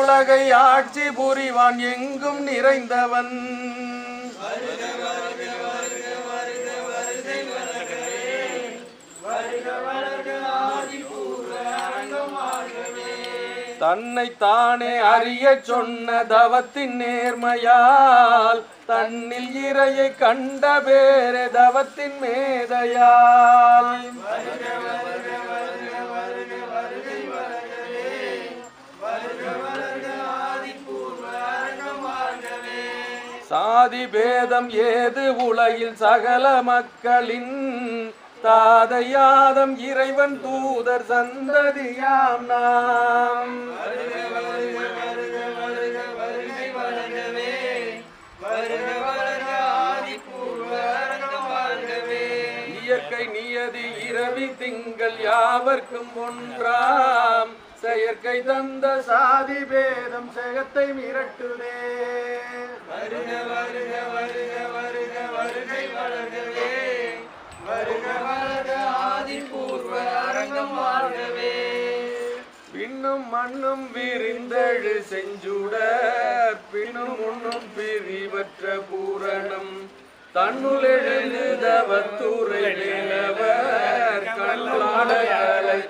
உலகை ஆட்சி புரிவான் எங்கும் நிறைந்தவன். தன்னை தானே அறிய சொன்ன தவத்தின் நேர்மையால் தன்னில் இறையை கண்ட பேரே தவத்தின் மேதையால். சாதி பேதம் ஏது உலகில் சகல மக்களின் தாதையாதம் இறைவன் தூதர் சந்ததியாம் நாம். இயற்கை நியதி இரவி திங்கள் யாவர்க்கும் ஒன்றாம். செயற்கை தந்த சாதி பேதம் செகத்தை மிரட்டுதே. வருக பின்னும் மண்ணும் விரிந்தழு செஞ்சுடர் பின்னும் உண்ணும் பிரிவற்ற பூரணம். தன்னுள் எழுதுதவத்துறை நிலவர் கல்லாட கலை